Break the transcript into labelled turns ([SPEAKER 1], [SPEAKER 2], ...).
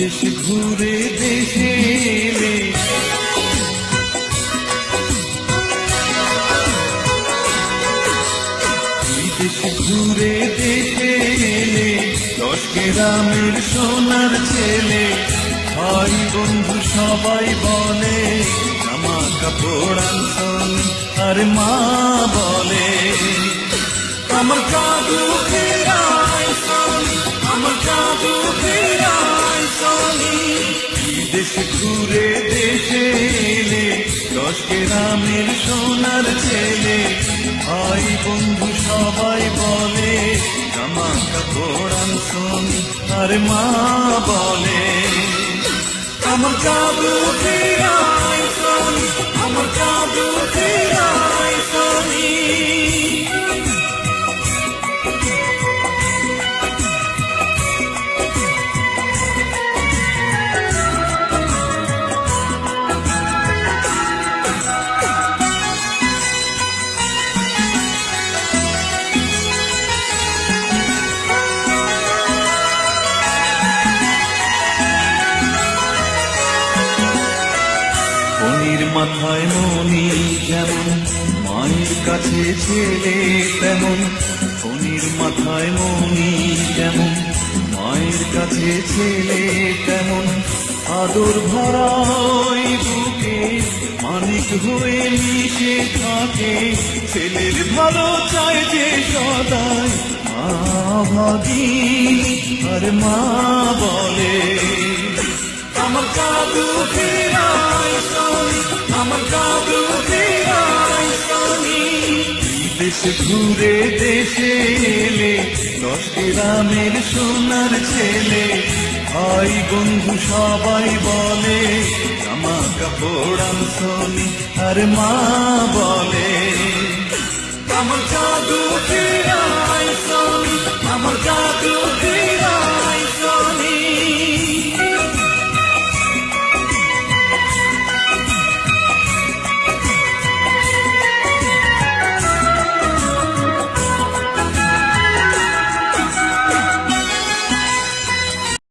[SPEAKER 1] দেশ ঘুরে দেশে এলে দেশ ঘুরে দেশে এলে দশ সোনার ছেলে হয় বন্ধু সবাই বলে, জামা কাপড় আনসন আর মা বলে। আমার সনি আমার সনি। দেশে ঘুরে দেশে এলে, দশ গ্রামের সোনার ছেলে। ভাই বন্ধু সবাই বলে, জামা কাপড় আনসনি আর মা বলে। আমার জাদু আমার জাদু ফণির মাথায় মনি যেমন, মায়ের কাছে ছেলে তেমন ফণির মাথায় মনি যেমন, মায়ের কাছে ছেলে তেমন। আদর ভরা ওই বুকে, মানিক হয়ে মিশে থাকে ছেলের ভালো চায় যে সদাই মা আর মা বলে, আমার জাদু ফেরাই ঘুরে দেশে এলে দশ রামের সোনার ছেলে। ভাই বন্ধু সবাই বলে আমার কাপড় আনসনি আর মা বলে। আমার জাদু আমার জাদু